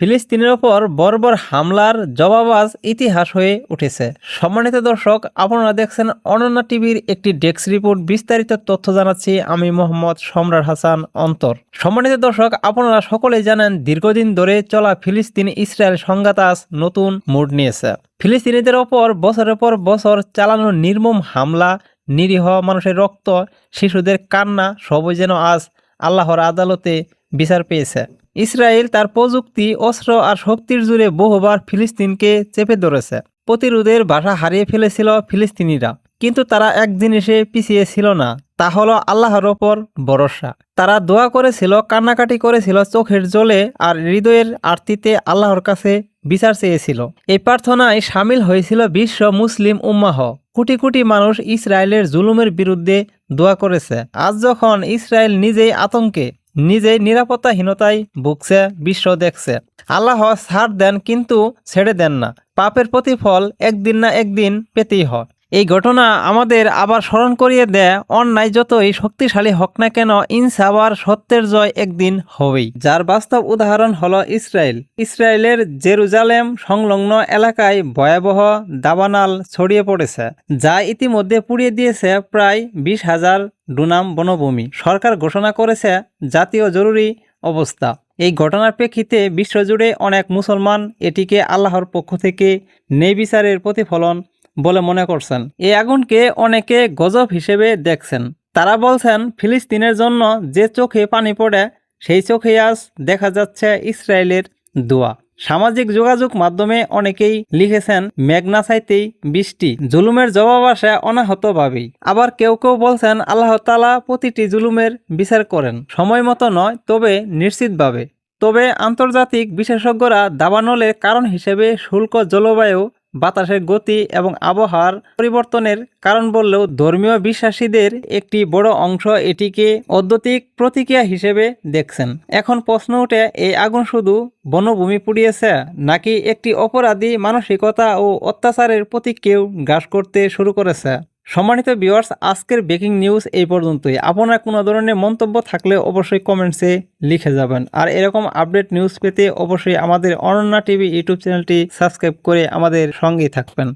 ফিলিস্তিনের ওপর বর্বর হামলার জবাবাজ ইতিহাস হয়ে উঠেছে। সম্মানিত দর্শক, আপনারা দেখছেন অনন্যা টিভির একটি ডেস্ক রিপোর্ট। বিস্তারিত তথ্য জানাচ্ছি আমি মোহাম্মদ সম্রাট হাসান অন্তর। সম্মানিত দর্শক, আপনারা সকলেই জানেন দীর্ঘদিন ধরে চলা ফিলিস্তিন ইসরায়েল সংঘাত আজ নতুন মোড় নিয়েছে। ফিলিস্তিনিদের ওপর বছরের পর বছর চালানো নির্মম হামলা, নিরীহ মানুষের রক্ত, শিশুদের কান্না, সবই যেন আজ আল্লাহর আদালতে বিচার পেয়েছে। ইসরায়েল তার প্রযুক্তি, অস্ত্র আর শক্তির জুড়ে বহুবার ফিলিস্তিনকে চেপে ধরেছে। প্রতিরোধের ভাষা হারিয়ে ফেলেছিল ফিলিস্তিনিরা। কিন্তু তারা এক জিনিসে পিছিয়ে ছিল না। তা হলো আল্লাহর ওপর ভরসা। তারা দোয়া করেছিল, কান্নাকাটি করেছিল চোখের জলে আর হৃদয়ের আরতিতে আল্লাহর কাছে বিচার চেয়েছিল। এই প্রার্থনায় সামিল হয়েছিল বিশ্ব মুসলিম উম্মাহ। কোটি কোটি মানুষ ইসরায়েলের জুলুমের বিরুদ্ধে দোয়া করেছে। আজ যখন ইসরায়েল নিজেই আতঙ্কে নিজেই নিরাপত্তাহীনতায় ভুগছে, বিশ্ব দেখছে। আল্লাহ ছাড় দেন কিন্তু ছেড়ে দেন না। পাপের প্রতিফল একদিন না একদিন পেতেই হয়। এই ঘটনা আমাদের আবার স্মরণ করিয়ে দেয়, অন্যায় যতই শক্তিশালী হোক না কেন ইনসাফ আর সত্যের জয় একদিন হবেই। যার বাস্তব উদাহরণ হলো ইসরায়েল। ইসরায়েলের জেরুজালেম সংলগ্ন এলাকায় ভয়াবহ দাবানাল ছড়িয়ে পড়েছে, যা ইতিমধ্যে পুড়িয়ে দিয়েছে প্রায় বিশ হাজার ডুনাম বনভূমি। সরকার ঘোষণা করেছে জাতীয় জরুরি অবস্থা। এই ঘটনার প্রেক্ষিতে বিশ্বজুড়ে অনেক মুসলমান এটিকে আল্লাহর পক্ষ থেকে নেই বিচারের প্রতিফলন বলে মনে করছেন। এই আগুনকে অনেকে গজব হিসেবে দেখছেন। তারা বলছেন, ফিলিস্তিনের জন্য যে চোখে পানি পড়ে, সেই চোখে আজ দেখা যাচ্ছে ইসরায়েলের দোয়া। সামাজিক যোগাযোগ মাধ্যমে অনেকেই লিখেছেন মেঘনা চাইতেই বৃষ্টি, জুলুমের জবাব আসে অনাহতভাবেই আবার কেউ কেউ বলছেন, আল্লাহ তালা প্রতিটি জুলুমের বিচার করেন। সময় মতো নয়, তবে নিশ্চিতভাবে। তবে আন্তর্জাতিক বিশেষজ্ঞরা দাবানলের কারণ হিসেবে শুল্ক, জলবায়ু বাতাসের গতি এবং আবহাওয়ার পরিবর্তনের কারণ বললেও ধর্মীয় বিশ্বাসীদের একটি বড় অংশ এটিকে অদ্যতিক প্রতিক্রিয়া হিসেবে দেখছেন। এখন প্রশ্ন উঠে, এই আগুন শুধু বনভূমি পুড়িয়েছে নাকি একটি অপরাধী মানসিকতা ও অত্যাচারের প্রতীককেও গ্রাস করতে শুরু করেছে? সম্মানিত ভিউয়ার্স আজকের ব্রেকিং নিউজ এই পর্যন্তই। আপনার কোনো ধরনের মন্তব্য থাকলে অবশ্যই কমেন্টসে লিখে যাবেন। আর এরকম আপডেট নিউজ পেতে অবশ্যই আমাদের অনন্যা টিভি ইউটিউব চ্যানেলটি সাবস্ক্রাইব করে আমাদের সঙ্গেই থাকবেন।